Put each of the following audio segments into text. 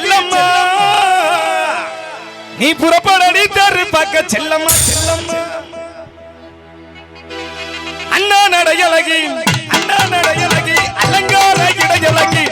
செல்லம்மா. நீ புறப்படடி தரு பார்க்க செல்லம்மா செல்லம்மா. அண்ணா நடையழகி அண்ணா நடையழகி அலங்கார இடையழகி.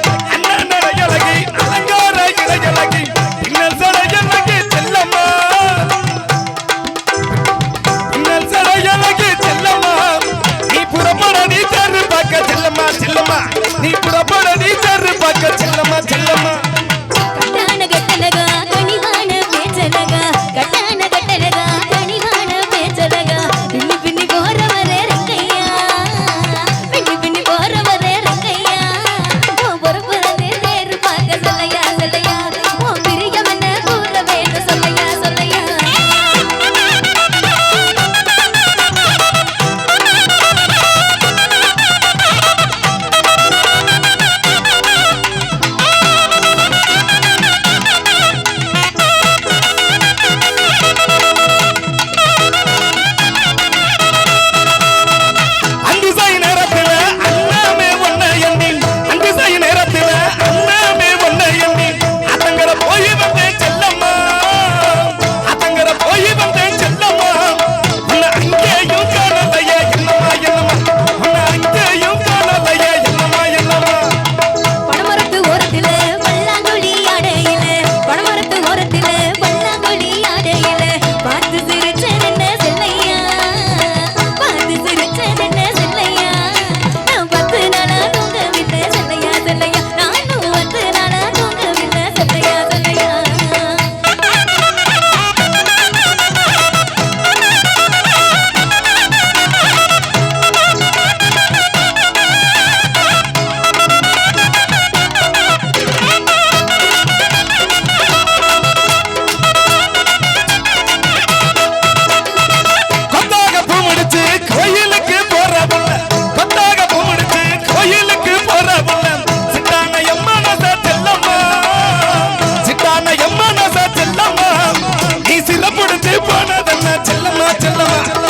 செல்லவா? செல்லவா